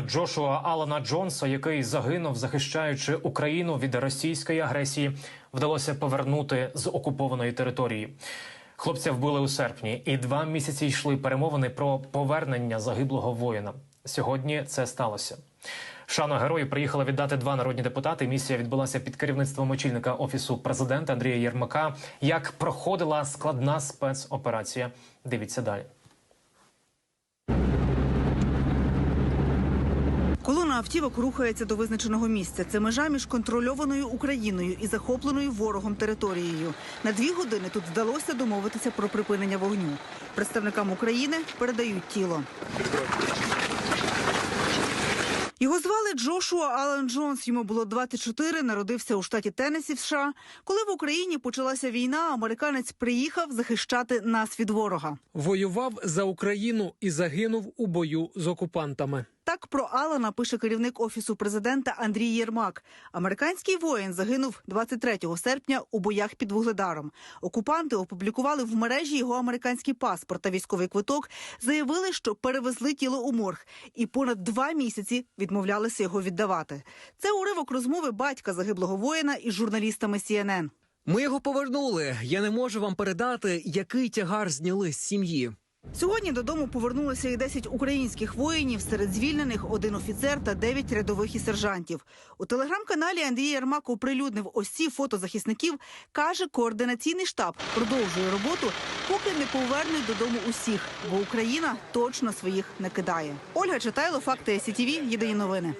Джошуа Алана Джонса, який загинув, захищаючи Україну від російської агресії, вдалося повернути з окупованої території. Хлопця вбили у серпні, і два місяці йшли перемовини про повернення загиблого воїна. Сьогодні це сталося. Шану герою приїхали віддати два народні депутати. Місія відбулася під керівництвом очільника офісу президента Андрія Єрмака. Як проходила складна спецоперація? Дивіться далі. Колона автівок рухається до визначеного місця. Це межа між контрольованою Україною і захопленою ворогом територією. На дві години тут вдалося домовитися про припинення вогню. Представникам України передають тіло. Його звали Джошуа Алан Джонс. Йому було 24, народився у штаті Теннессі в США. Коли в Україні почалася війна, американець приїхав захищати нас від ворога. Воював за Україну і загинув у бою з окупантами. Так про Алана пише керівник офісу президента Андрій Єрмак. Американський воїн загинув 23 серпня у боях під Вугледаром. Окупанти опублікували в мережі його американський паспорт та військовий квиток. Заявили, що перевезли тіло у морг, і понад два місяці відмовлялися його віддавати. Це уривок розмови батька загиблого воїна із журналістами CNN. Ми його повернули. Я не можу вам передати, який тягар зняли з сім'ї. Сьогодні додому повернулися і 10 українських воїнів. Серед звільнених один офіцер та 9 рядових і сержантів. У телеграм-каналі Андрій Ярмак оприлюднив ось ці фото захисників. каже, координаційний штаб продовжує роботу, поки не повернуть додому усіх, бо Україна точно своїх не кидає. Ольга Читайло, факти СІТВ, єдині новини.